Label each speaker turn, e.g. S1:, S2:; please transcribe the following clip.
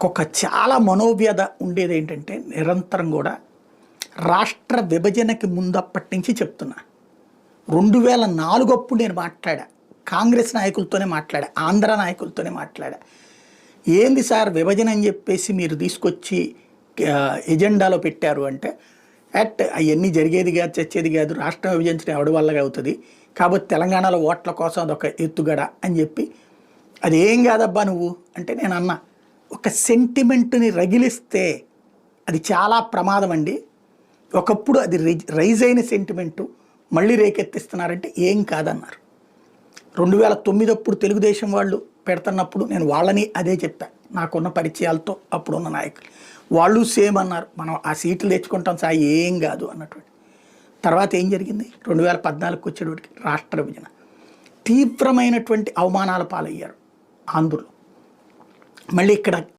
S1: నాకు ఒక చాలా మనోవ్యధ ఉండేది ఏంటంటే నిరంతరం కూడా రాష్ట్ర విభజనకి ముందప్పటి నుంచి చెప్తున్నా. రెండు వేల నాలుగు అప్పుడు నేను మాట్లాడా. కాంగ్రెస్ నాయకులతోనే మాట్లాడా ఆంధ్ర నాయకులతోనే మాట్లాడా. ఏంది సార్ విభజన అని చెప్పేసి మీరు తీసుకొచ్చి ఎజెండాలో పెట్టారు అంటే అట్ అవన్నీ జరిగేది కాదు చచ్చేది కాదు రాష్ట్రం విభజించడం ఎవడి వల్లగా అవుతుంది? కాబట్టి తెలంగాణలో ఓట్ల కోసం అదొక ఎత్తుగడ అని చెప్పి అది ఏం కాదబ్బా నువ్వు? అంటే నేను అన్నా. ఒక సెంటిమెంట్ని రగిలిస్తే అది చాలా ప్రమాదం అండి. ఒకప్పుడు అది రైజ్ రైజ్ అయిన సెంటిమెంటు మళ్ళీ రేకెత్తిస్తున్నారంటే ఏం కాదన్నారు. రెండు వేల తొమ్మిది అప్పుడు తెలుగుదేశం వాళ్ళు పెడుతున్నప్పుడు నేను వాళ్ళని అదే చెప్పా నాకున్న పరిచయాలతో అప్పుడున్న నాయకులు. వాళ్ళు సేమ్ అన్నారు మనం ఆ సీట్లు తెచ్చుకుంటాం సార్ ఏం కాదు అన్నటువంటి. తర్వాత ఏం జరిగింది? రెండు వేల పద్నాలుగుకి వచ్చేటప్పటికి రాష్ట్ర విభజన. తీవ్రమైనటువంటి అవమానాల పాలయ్యారు ఆంధ్రులు. మళ్ళీ ఇక్కడ